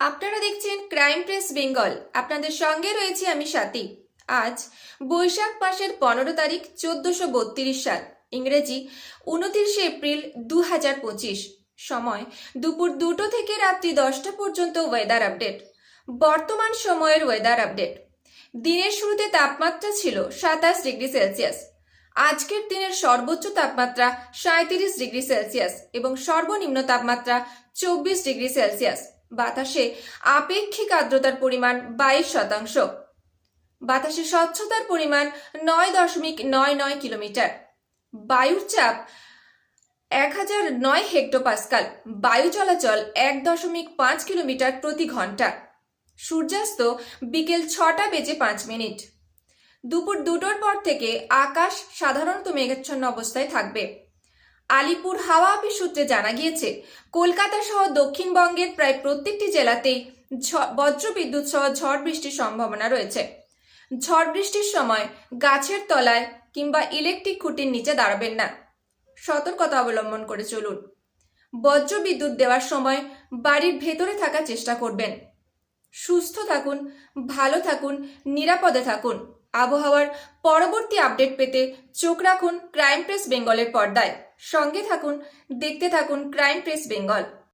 আপনারা দেখছেন crime press Bengal আপনাদের সঙ্গে রয়েছে আমি স্বাতি আজ বৈশাখ মাসের পনেরো তারিখ চোদ্দশো বত্রিশ সাল। ইংরেজি উনত্রিশে এপ্রিল দু হাজার পঁচিশ। সময় দুপুর দুটো থেকে রাত্রি দশটা পর্যন্ত ওয়েদার আপডেট বর্তমান সময়ের ওয়েদার আপডেট দিনের শুরুতে তাপমাত্রা ছিল সাতাশ ডিগ্রি সেলসিয়াস। আজকের দিনের সর্বোচ্চ তাপমাত্রা সাঁত্রিশ ডিগ্রি সেলসিয়াস এবং সর্বনিম্ন তাপমাত্রা চব্বিশ ডিগ্রি সেলসিয়াস। বাতাসে আপেক্ষিক আর্দ্রতার পরিমাণ বাইশ শতাংশ। বাতাসে স্বচ্ছতার পরিমাণ নয় দশমিক নয় নয় কিলোমিটার। বায়ুর চাপ এক হাজার নয় হেক্টোপাস্কাল। বায়ু চলাচল এক দশমিক পাঁচ কিলোমিটার প্রতি ঘণ্টা। সূর্যাস্ত বিকেল ছটা বেজে পাঁচ মিনিট। দুপুর দুটোর পর থেকে আকাশ সাধারণত মেঘাচ্ছন্ন অবস্থায় থাকবে। আলিপুর হাওয়া অফিস সূত্রে জানা গিয়েছে, কলকাতা সহ দক্ষিণবঙ্গের প্রায় প্রত্যেকটি জেলাতেই বজ্রবিদ্যুৎ সহ ঝড় বৃষ্টির সম্ভাবনা রয়েছে। ঝড় বৃষ্টির সময় গাছের তলায় কিংবা ইলেকট্রিক খুঁটির নিচে দাঁড়াবেন না। সতর্কতা অবলম্বন করে চলুন। বজ্র বিদ্যুৎ দেওয়ার সময় বাড়ির ভেতরে থাকার চেষ্টা করবেন। সুস্থ থাকুন, ভালো থাকুন, নিরাপদে থাকুন। আবহাওয়ার পরবর্তী আপডেট পেতে চোখ রাখুন ক্রাইম প্রেস বেঙ্গলের পর্দায়। সঙ্গে থাকুন, দেখতে থাকুন ক্রাইম প্রেস বেঙ্গল।